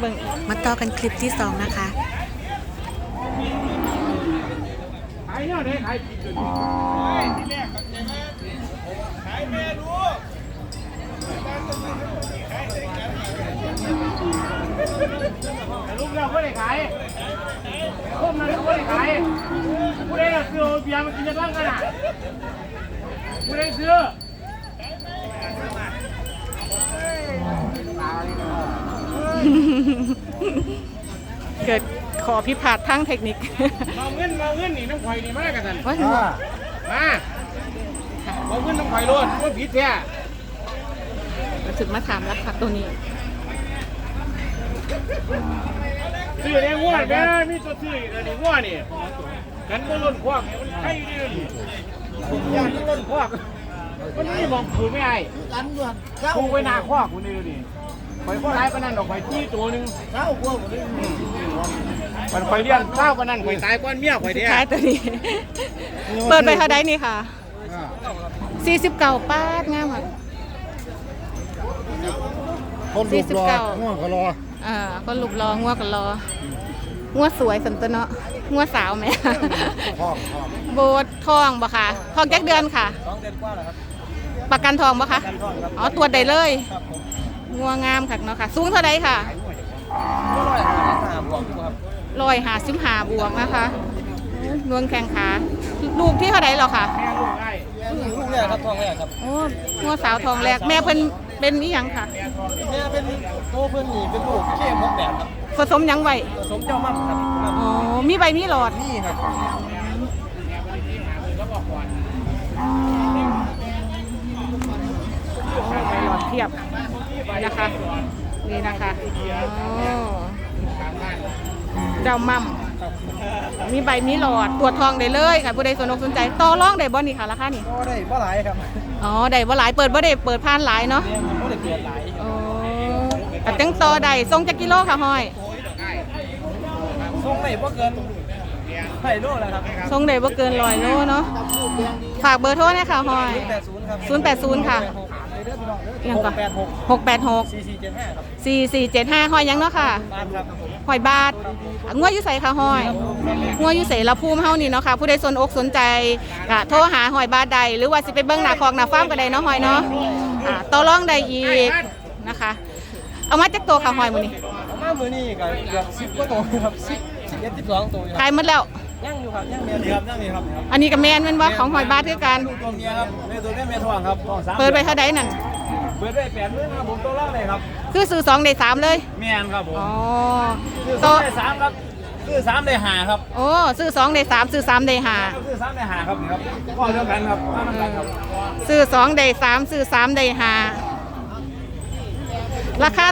เบิ่งอีกมาต่อกันคลิปที่สองนะคะขายเนี่ยได้ขายผิดอยู่นี่ที่แรกขายแม่รู้ลูกเราไม่ได้ขายพวกมันไม่ได้ขายผู้ใดซื้อเบียร์มากินจะร่างกันอะผู้ใดซื้อ เกิดขอพิพาททางเทคนิคมาเงินมาเงินนี่น้ำข่อยนี่มากันสันว่ามาเอาเงินน้ำข่อยโลดว่าผิดแท้ถึงมาถามราคาตัวนี้ซื้อในงวดแม่มีตัวซื้ออีกแล้วนี่งวดนี่กันก็ล้นควักมันใครดีนี่ย่านมันล้นควักมันนี่มองผูไม่ไอ้กันเมืองผูไปหน้าควักคนนี้ดิ ข่อยก็ร้ายปานนั้นดอกข่อยที่ตัวหนึงเช้ากว่าผมเลยมันข่อยเลี้ยงข้าวปานนั้นข่อยตายก้อนเมียข่อยสุดเด้ท้ายตัวนี้ เปิดไปเท่าไดนี่ค่ะ 49ป้าดงามค่ะ คนดูรอ49 ง่วงก็รออ่าก็ลูกรองัวกันรองัวสวยสันตัวเนาะงัวสาวไหม พ่อพ่อโบททองบ่ค่ะทองแก๊กเดือนค่ะ สองเดือนกว่าแล้วครับประกันทองบ่คะกันท่อนครับอ๋อตรวจได้เลย ครับผม งัวงามค่ะเนาะค่ะ สูงเท่าใดค่ะก็ร้อยห้าสิบห้าบวกครับร้อยหาสิบหาบวกนะคะนวลแข่งขาลูกที่เท่าใดหรอค่ะแม่ลูกไอ้ลูกแรกครับทองแรกครับโอ้งัวสาวทองแรกแม่เพิ่นเป็นอีหยังค่ะแม่เป็นโตเพื่อนนี่เป็นลูกเข้มพกแบบครับผสมหยังไว้ผสมเจ้ามั่มครับอ๋อมีใบมีหลอดนี่ครับใบหลอดเทียบ นะคะ นี่นะคะอ๋อเจ้ามั่มมีใบมีหลอดตรวจทองได้เลยค่ะผู้ใดสนอกสนใจต่อรองได้บ่นี่ค่ะราคานี่ก็ได้บ่หลายครับอ๋อได้บ่หลายเปิดบ่ได้เปิดผ่านหลายเนาะเนี่ยมันก็ได้เกิดหลายอ๋อแต่จังต่อได้ส่งจักกิโลค่ะห้อยส่งไม่บ่เกินไผ่โลแล้วครับส่งได้บ่เกินร้อยโลเนาะฝากเบอร์โทรหนะคะห้อยแปดศูนย์ครับ080ค่ะ ยังก่อนหหกแปดหก686สี่สี่เจ็ดห้าครับ4475ห้อยหยังเนาะค่ะบ้านครับห้อยบาทอะงัวอยู่ไสค่ะห้อยงัวอยู่ไสละภูมิเฮานี่เนาะค่ะ ผู้ใดสนอกสนใจก็โทรหาห้อยบาทใดหรือว่าสิไปเบิ่งหน้าคอกหน้าฟาร์มก็ได้เนาะห้อยเนาะอ่าต่อรองได้อีกนะคะ เอามาจักตัวค่ะห้อยมื้อนี้เอามามือนี่ก็เกือบสิบกว่าตัวครับสิบสิบเอ็ดสิบสองตัวอยู่คขารับยหมดแล้ว ย่างอยู่ครับย่างเมียดีครับย่างมีครับอันนี้ก็แม่นแม่นบ่ของห้อยบาทคือกันลูกตัวเมียครับเมียตัวแม่เมียทองครับทองสามเปิดไปเท่าใดนั่น เปิดไปแปดหมื่นครับผมตัวล่างเลยครับคือซื้อสองได้สามเลยเมียนครับผมอ๋อซื้อสโตองได้สามครับซื้อสามได้ห้าครับโอ้ซื้อสองได้สามซื้อสามได้ห้าซื้อสามได้ห้าครับนี่ครับก็เดียวกันครับก็น้ำกันครับซื้อสองได้สามซื้อสามได้ห้าราคา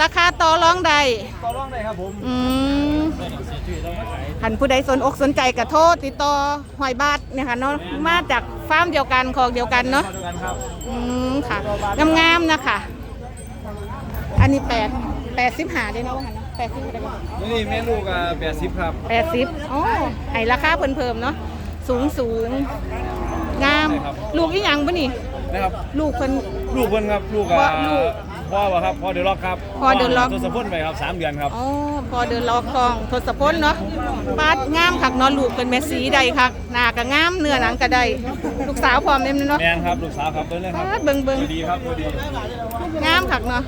ราคาต่อรองได้ต่อรองได้ครับผมอืมหันผู้ใดสนอกสนใจกระโทษติดต่อหอยบาทเนี่ยค่ะเนาะมาจากฟาร์มเดียวกันของเดียวกันเนาะก็เดียวกันครับอืมค่ะงามๆนะคะอันนี้แปดแปดสิบหาได้เนาะว่างั้นเนาะแปดสิบได้บ่นี่แม่ลูกอะแปดสิบครับแปดสิบอ๋อไอราคาเพิ่มเพิ่มๆเนาะสูงสูงงาม ลูกอีหยังปะนี่นะครับ ลูกเพิ่นลูกเพิ่นครับ ลูกพ่ออะลูก พ่อวะครับพ่อเดือดล็อกครับพ่อเดือดล็อกตัวสะพ้นไปครับสามเดือนครับอ๋อพอเดินรอบคลองทศพลเนาะปาดงามคักเนาะลูกเป็นแม่สีใดคักหน้าก็งามเนื้อหนังก็ได้ลูกสาวพร้อมเด้เนาะ แมนครับลูกสาวครับเบิ้งเลยครับปาดเบิ่งเบิ่งดูดีครับดูดีงามคักเนาะ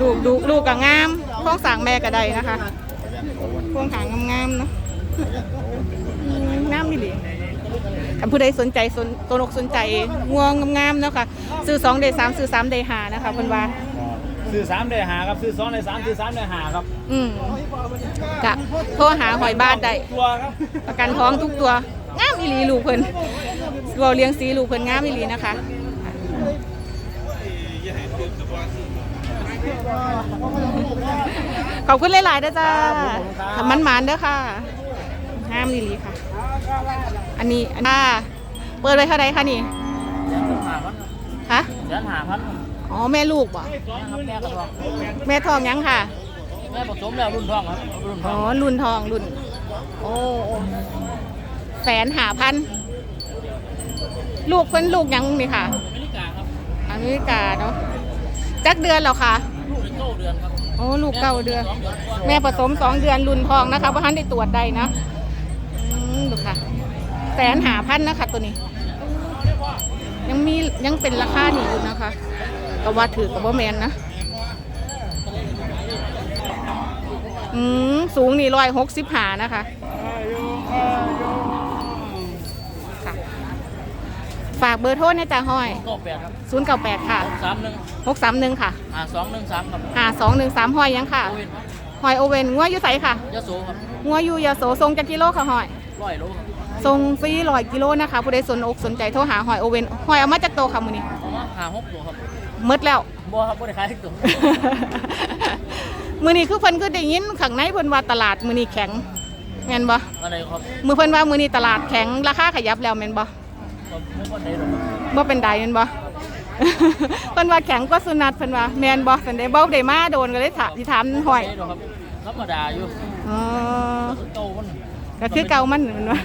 ลูกลูกลูกก็งามพ้องสร้างแม่ก็ได้นะคะพวงหางงามๆเนาะอืมงามอีหลี ถ้าผู้ใดสนใจสนตัวนกสนใจงวงงามๆเนาะค่ะซื้อ2ได้3ซื้อ3ได้5นะคะเพิ่นว่า ซื้อสามได้หาครับซื้อสองได้สามซื้อสามได้หาครับอืมกะโทรหาหอยบาทได้ ตัวครับประกันท้องทุกตัวงามอีหลีลูกเพิ่นเราเลี้ยงสีลูกเพิ่นงามอีหลีนะคะ ขอบคุณหลายๆเด้อจ้าทำมันหมานเด้อค่ะงามอีหลีค่ะ อันนี้อันนี้เปิดไว้เท่าไรคะนี่ฮะยันหาพันอ๋อแม่ลูกบ่แม่กระทองแม่ทองยังค่ะ แม่ผสมแล้วรุ่นทองครับรุ่นทอ๋อองรุ่นทองรุ่น โอ้โอ้แสนหาพัน ลูกเพิ่นลูกยังนี่ค่ะ อเมริกาครับอเมริกาเนาะจักเดือนแล้วค่ะ ลูกเก้าเดือนครับโอ้ลูกเก้าเดือนสองเดือนกว่าแม่ผสมสองเดือนรุนทองนะคะเพราะท่านได้ตรวจได้นะอืมดูค่ะ แสนหาพันนะคะตัวนี้ ยังมียังเป็นราคานี่อยู่นะคะก็ว่าถือกับว่าแมนนะ อืมสูงนี่ร้อยหกสิบหานะคะค่ะฝากเบอร์โทรนะจ๊ะห้อยเก้าแปดครับศูนย์เก้าแปดค่ะสามหนึ่งหกสามหนึ่งค่ะหาสองหนึ่งสามครับหาสองหนึ่งสามห้อยยังค่ะโอเวนครับหอยโอเวนงัวอยู่ใสค่ะยะโสครับงัวอยู่ยาโสทรงจากกิโลค่ะหอย ร้อยโลครับทรงฟรีร้อยกิโลนะคะผู้ใดสนอกสนใจโทรหาหอยโอเวนหอยเอามาจากโตค่ะมือนี้เอามาหาหกตัวครับหมดแล้ว บ่ครับบ่ได้ขายทุกตัวมือนี้คือเพิ่นคือได้ยินข้างในเพิ่นว่าตลาดมือนี้แข็งแม่นบ่อะไรครับมือเพิ่นว่ามือนี้ตลาดแข็งราคาขยับแล้วแม่นบ่ก็ไม่ก็ได้หรอกครับบ่เป็นใดแม่นบ่ เพิ่นว่าแข็งกว่าสุนัขเพิ่นว่าแม่นบ่สันได้บ่ได้มาโดนก็เลยถามสิถามหอยได้หรอกครับธรรมดาอยู่อ๋อเก้ามัน ก็คือเก่ามันแม่นบ่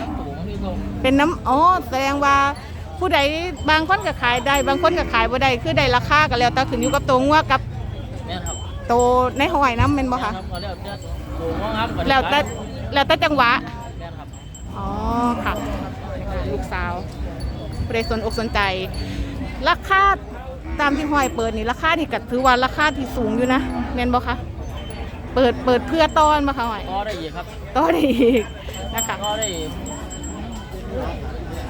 น้ำตัวนี่เก้าเป็นน้ำอ๋อแสดงว่าผู้ใดบางคนก็ขายได้ บางคนก็ขายบ่ได้คือได้ราคาก็แล้วแต่ขึ้นอยู่กับตัวงัวกับแม่นครับตัวในหอยน้ำแม่นบ่คะแม่นครับก็แล้วแต่ตัวงามกว่าแล้วแต่แล้วแต่จังหวะ แม่นครับ อ๋อค่ะลูกสาวผู้ใดสนอกสนใจ ราคาตามที่ห้อยเปิดนี่ราคานี่ก็ถือว่าราคาที่สูงอยู่นะแม่นบ่คะ เปิดเปิดเพื่อต้อนบ่คะห้อยก็ได้อีกครับต้อนอีกนะคะก็ได้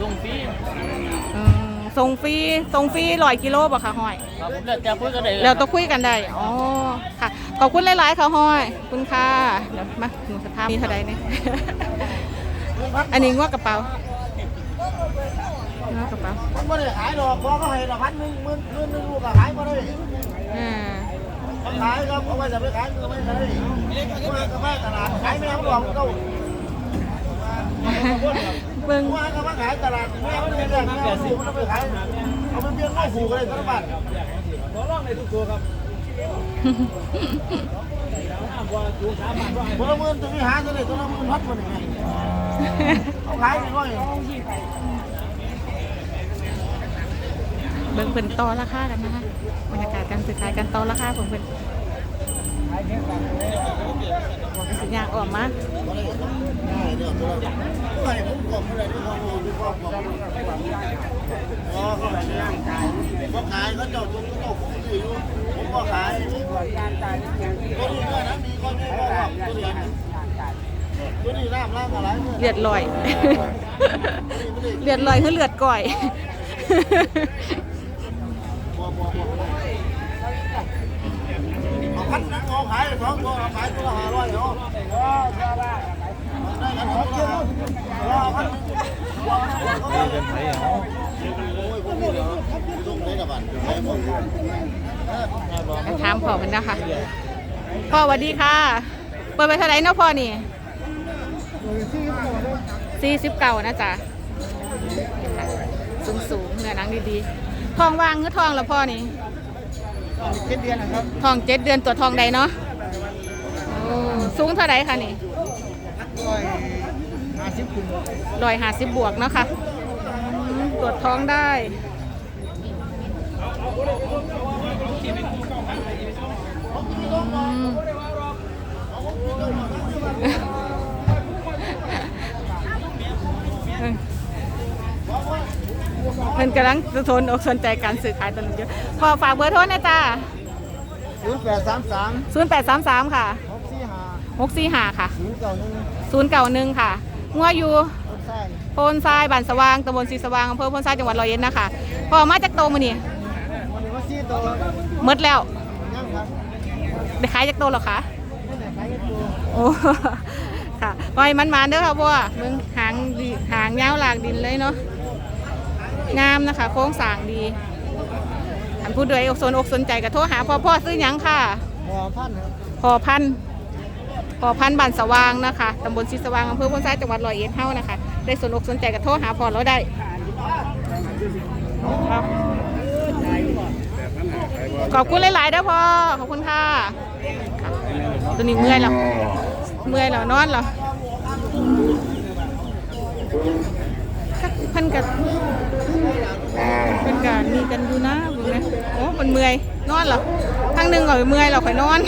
ลงฟรีอืมส่งฟรีส่งฟรีร้อยกิโลบ่คะห้อยครับผมแล้วแต่คุยกันได้เราต้องคุยกันได้อ๋อค่ะขอบคุณหลายๆค่ะห้อยขอบคุณค่ะเดี๋ยวมาหนูสภาพนี้เท่าไรเนี่ยอันนี้งวกกระเป๋างวกกระเป๋ามันไม่ได้ขายหรอกพอก็ให้ละพันหนึ่งหมื่นหมื่นหนึ่งลูกก็ขายมาได้อ่าเขาขายครับเอาไว้จะไปขายก็ไม่ได้ว่าก็ไม่ตลาดขายไม่เอาหรอกก็เบิ่งว่าก็มาขายตลาดไม่เอาไม่ได้แม่เอาลูกมันไปขายเอาไปเบี้ยงเอาผูกอะไรทั้งบ้านตัวละหมื่นตัวนี้หาตัวนี้ตัวละหมื่นพัดมันยังไงเขาขายไม่ร้อยเบิ่งเพิ่นต่อราคากันนะคะบรรยากาศการซื้อขายกันต่อราคาของเพิ่นสิยางออกมาไม่ผมกลมอะไรที่ความรู้ที่ความกลมอ๋อเขาแบบนี้ขายเขาเจ้าจุงเขาเจ้าคุ้มอยู่ผมก็ขายตัวนี้ด้วยนะมีคนนี้ก็บอกตัวนี้ตัวนี้น้ำล้างอะไรเลือดลอย เลือดลอยคือเลือดก่อย พันนังเอาขายสองตัวขายตัวละห้าร้อยเหรอได้กันสองตัวพันโอ้ยพวกนี้เดี๋ยวต้องได้กับบัตรให้ผมไปถามพ่อเพิ่นนะคะพ่อสวัสดีค่ะ เปิดไปเท่าไหร่เนาะพ่อนี่สี่สิบเก้านะจ๊ะสูงสูงเนื้อหนังดีๆ ทองวางหรือทองแล้วพ่อนี่ เจ็ดเดือนนะครับทองเจ็ดเดือนตัวจทองใดเนาะโอ้สูงเท่าไหร่คะนี่ร้อยห้าสิบคุณร้อยห้าสิบบวกเนาะค่ะตรวจท้องได้อืม เพิ่นกำลังจะทนอกสนใจการสื่อขายตอนนี้เยอะพอฝากเบอร์โทรนะจ๊ะศูนย์แปดสามสาม0833 ค่ะ หกสี่ห้า645 ค่ะ ศูนย์เก้าหนึ่ง091 ค่ะงัวอยู่ต้นไส้โพนทรายบ้านสว่างตำบลศรีสว่างอำเภอโพนทรายจังหวัดร้อยเอ็ดนะคะพอมาจากโตมานี่วันนี้ว่าสี่ตัวหมดแล้วยังครับได้ขายจากโตหรอคะ ไม่ไหนขายกันตัวโอ้ ค่ะปล่อยมันมาเด้อค่ะบัวมึงหางดีหางยาวหลากดินเลยเนาะ งามนะคะ โค้งสร้างดีอันผู้ใดอกสนอกสนใจก็โทรหาพ่อพ่อซื้อหยังค่ะหอพันครับพอพันธุ์พอพันธุ์บ้านสว่างนะคะตำบลศรีสว่างอำเภอพ้นทรายจังหวัดร้อยเอ็ดเฮานะคะ ได้สนอกสนใจก็โทรหาพอเราได้ครับขอบคุณหลายๆเด้อพ่อขอบคุณค่ะค่ะตัวนี้เมื่อยแล้วเมื่อยแล้วนอนแล้วก็เพันกับเป็ นการมีกันอยู่นะบุนะโอ้มันเมื่อยนอนเหรอทางหนึ่งก็เมื่อยเราค่อยนอน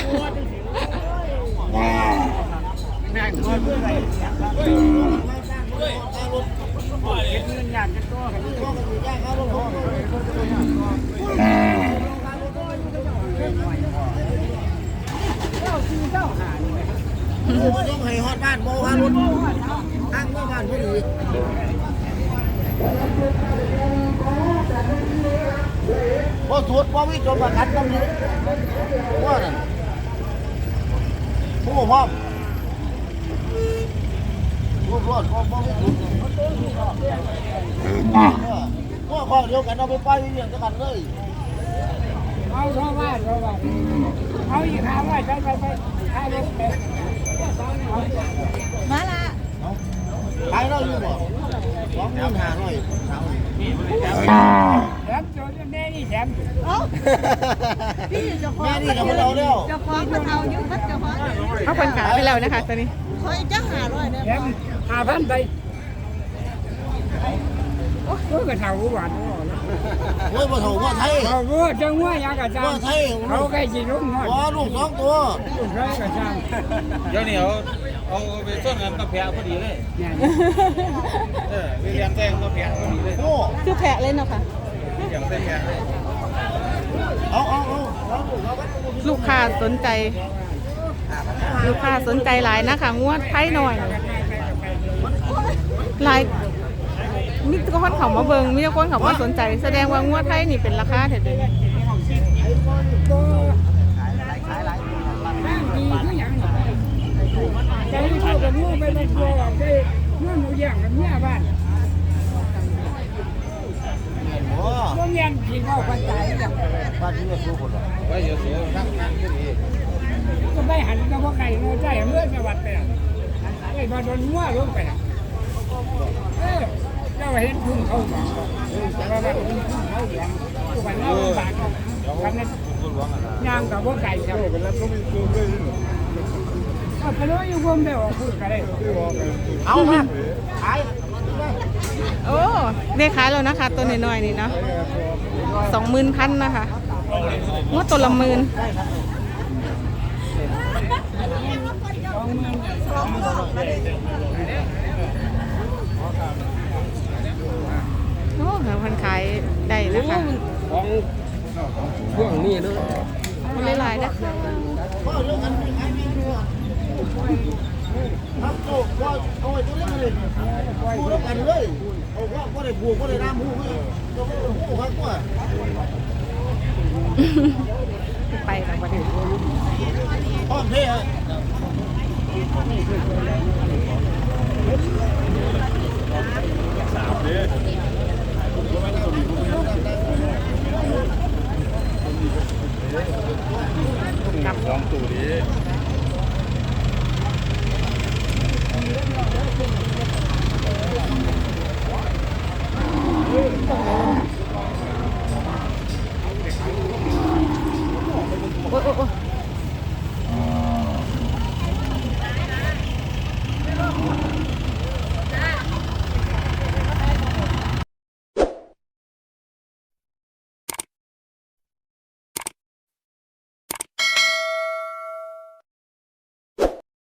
โอ้ต้องให้ฮอดบ้านโมฮารถอ้างว่าบ้านพอดี พอตรวจพอวิจารณ์ประกันต้องนี้ว่านั่นผู้พร้อมรวดรวดพอพอวิจารณ์พวกข้อเดียวกันเอาไปไปเรื่องกันเลยเอาเข้าบ้านเข้าบ้านเอาอีกหาไว้ไปไปไปหารถไปมาละขายเราอยู่บ่สองหมื่นห้าร้อยแถม โจนแม่นี่แถมแม่นี่กับเราแล้วจ้าของมันเอาอยู่มัดจ้าของเขาคนขายไปแล้วนะคะตัวนี้คอยจะหาร้อยเนี่ยแถมหาพันไปโอ้ยก็เท่าหวานโอ้ยบ่ถูกว่าไทยเขาพูดจังว่ายังกระจังว่าไทยเขาใกล้จีรุ่งหอดว่าลูกสองตัวลูกใกล้กระจังเดี๋ยวนี้เอาเอาไปส่วนกันกับแพะพอดีเลยเนี่ยเออไปเลี้ยงแตงกับแพะพอดีเลยโอ้คือแพะเลยเนาะค่ะ เลี้ยงแตงแพะเลยเอาเอาเอาเอาเอาลูกค้าสนใจ ลูกค้าสนใจหลายนะคะงวดไทยหน่อยหลายมีแต่คนเขามาเบิงมีแต่คนเขามาสนใจ แสดงว่างวดไทยนี่เป็นราคาเถิดเดี๋ยวนี้นั่งดีคืออย่างนี้ใจที่เขากับงูไปเป็นตัวไปเมื่อหนูย่างกับเมียบ้าน โอ้พวกเมีกินข้าวปันใจอย่างบ้านที่ไม่สู้คนหรอไว้เดี๋ยวสูนั่งนั่งขึ้นอีกก็ไปหันก็บ่ไก่เนื้อใจเมื่อสวัสดิ์ไปอะไอ้มาโดนงัวลงไปอะเออเจ้าเห็นพุ่งเขาหวังแต่ว่าพุ่งเขาหวังทุกวันนี้บากกันนั้นคุณหลวงอะนย่างกับพวกไก่ครับเป็นรับลูกลูกเลยเอาไปเลยอยู่วงได้ออกพูดกันได้เอามาขาย โอ้ได้ขายแล้วนะคะ ตัวน้อยๆนี่เนาะสองหมื่นพันนะคะงวดตัวละหมื่น ไปต่างประเทศพ่อเท่สามเด้กับสองตัวนี้